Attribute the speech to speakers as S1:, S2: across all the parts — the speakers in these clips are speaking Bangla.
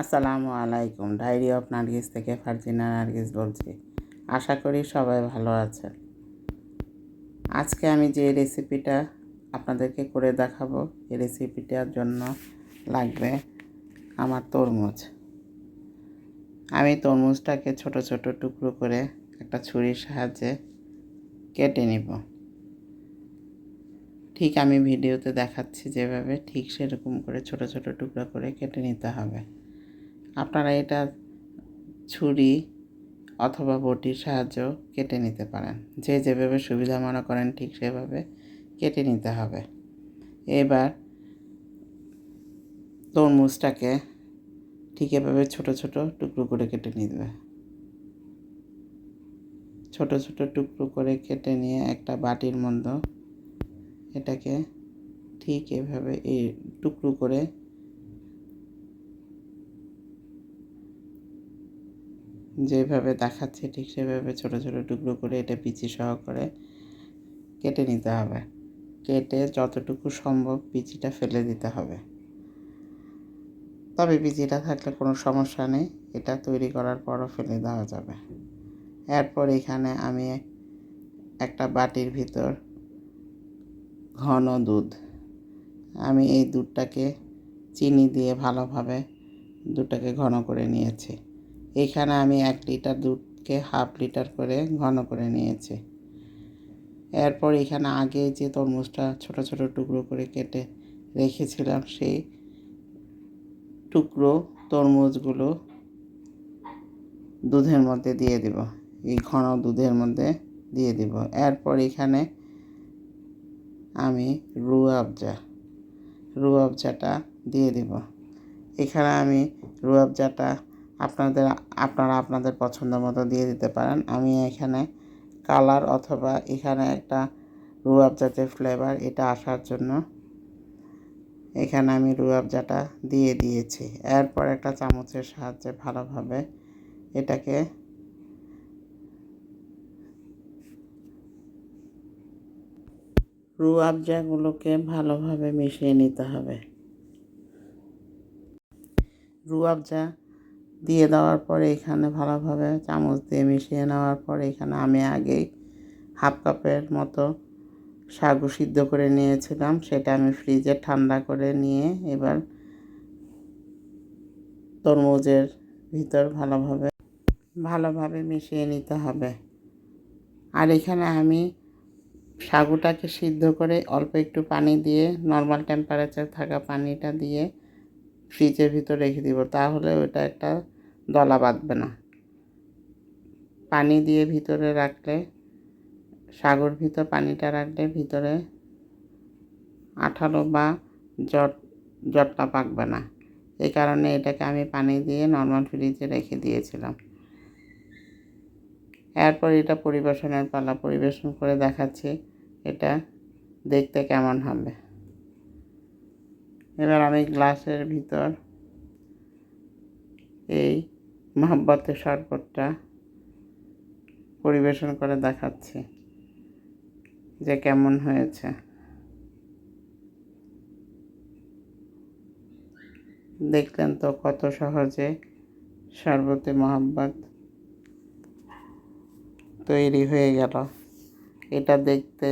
S1: আসসালামু আলাইকুম। ডায়েরি অফ নার্গিস থেকে ফারজিনা নার্গিস বলছি। আশা করি সবাই ভালো আছেন। আজকে আমি যে রেসিপিটা আপনাদেরকে করে দেখাবো, এই রেসিপিটার জন্য লাগবে আমার তরমুজ। আমি তরমুজটাকে ছোট ছোট টুকরো করে একটা ছুরির সাহায্যে কেটে নিব। ঠিক আমি ভিডিওতে দেখাচ্ছি যেভাবে, ঠিক সেরকম করে ছোট ছোট টুকরো করে কেটে নিতে হবে। আপনারা এটা ছুরি অথবা বটির সাহায্যেও কেটে নিতে পারেন। যে যেভাবে সুবিধা মনে করেন ঠিক সেভাবে কেটে নিতে হবে। এবার তরমুজটাকে ঠিক এভাবে ছোট ছোট টুকরো করে কেটে নিবে। ছোট ছোট টুকরো করে কেটে নিয়ে একটা বাটির মধ্যে এটাকে ঠিক এভাবে এই টুকরো করে যেভাবে দেখাচ্ছে, ঠিক সেভাবে ছোট ছোট টুকরো করে এটা পিচি সহ করে কেটে নিতে হবে। কেটে যতটুকু সম্ভব পিচিটা ফেলে দিতে হবে। তবে পিচিটা থাকলে কোনো সমস্যা নেই, এটা তৈরি করার পরও ফেলে দেওয়া যাবে। এরপর এখানে আমি একটা বাটির ভিতর ঘন দুধ। আমি এই দুধটাকে চিনি দিয়ে ভালোভাবে দুধটাকে ঘন করে নিয়েছি। এখানে আমি এক লিটার দুধকে হাফ লিটার করে ঘন করে নিয়েছি। এরপর এখানে আগে যে তরমুজটা ছোট ছোট টুকরো করে কেটে রেখেছিলাম, সেই টুকরো তরমুজগুলো দুধের মধ্যে দিয়ে দিব। এই ঘন দুধের মধ্যে দিয়ে দিব। এরপর এখানে আমি রু আবজা রু আবজাটা দিয়ে দিব। এখানে আমি রু আবজাটা আপনাদের, আপনারা আপনাদের পছন্দ মতো দিয়ে দিতে পারেন। আমি এখানে কালার অথবা এখানে একটা রুয়াব জাতের ফ্লেভার এটা আসার জন্য এখানে আমি রুয়াবজাটা দিয়ে দিয়েছি। এরপর একটা চামচের সাহায্যে ভালোভাবে এটাকে রুয়াবজাগুলোকে ভালোভাবে মিশিয়ে নিতে হবে। রুয়াবজা দিয়ে দেওয়ার পরে এখানে ভালোভাবে চামচ দিয়ে মিশিয়ে নেওয়ার পরে এখানে আমি আগেই হাফ কাপের মতো সাগু সিদ্ধ করে নিয়েছিলাম। সেটা আমি ফ্রিজে ঠান্ডা করে নিয়ে এবার তরমুজের ভিতর ভালোভাবে ভালোভাবে মিশিয়ে নিতে হবে। আর এখানে আমি সাগুটাকে সিদ্ধ করে অল্প একটু পানি দিয়ে নর্মাল টেম্পারেচার থাকা পানিটা দিয়ে ফ্রিজের ভিতর রেখে দিব, তাহলে ওটা একটা দলা বাঁধবে না। পানি দিয়ে ভিতরে রাখলে, সাগর ভিতর পানিটা রাখলে ভিতরে আঠালো বা জট, জটটা পাকবে না। এই কারণে এটাকে আমি পানি দিয়ে নর্মাল ফ্রিজে রেখে দিয়েছিলাম। এরপর এটা পরিবেশনের পালা, পরিবেশন করে দেখাচ্ছি এটা দেখতে কেমন হবে। এবার আমি গ্লাসের ভিতর এই মহাব্বতের শরবতটা পরিবেশন করে দেখাচ্ছি যে কেমন হয়েছে। দেখলেন তো কত সহজে শরবতে মহাব্বত তৈরি হয়ে গেল। এটা দেখতে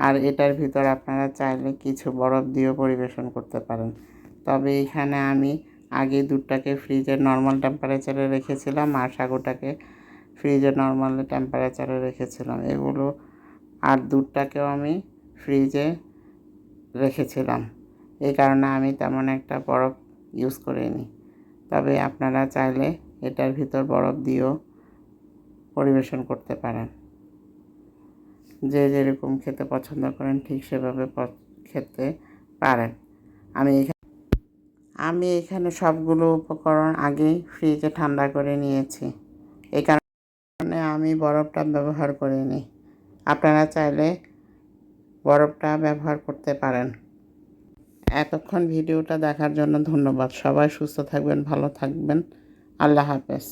S1: আর এটার ভিতর আপনারা চাইলে কিছু বরফ দিয়েও পরিবেশন করতে পারেন। তবে এখানে আমি আগে দুধটাকে ফ্রিজের নর্মাল টেম্পারেচারে রেখেছিলাম আর সাগুটাকে ফ্রিজের নর্মাল টেম্পারেচারে রেখেছিলাম। এগুলো আর দুধটাকেও আমি ফ্রিজে রেখেছিলাম। এই কারণে আমি তেমন একটা বরফ ইউজ করিনি। তবে আপনারা চাইলে এটার ভিতর বরফ দিয়েও পরিবেশন করতে পারেন। যে যেরকম খেতে পছন্দ করেন, ঠিক সেভাবে খেতে পারেন। আমি এখানে আমি এখানে সবগুলো উপকরণ আগেই ফ্রিজে ঠান্ডা করে নিয়েছি। এই কারণে আমি বরফটা ব্যবহার করিনি। আপনারা চাইলে বরফটা ব্যবহার করতে পারেন। এতক্ষণ ভিডিওটা দেখার জন্য ধন্যবাদ। সবাই সুস্থ থাকবেন, ভালো থাকবেন। আল্লাহ হাফেজ।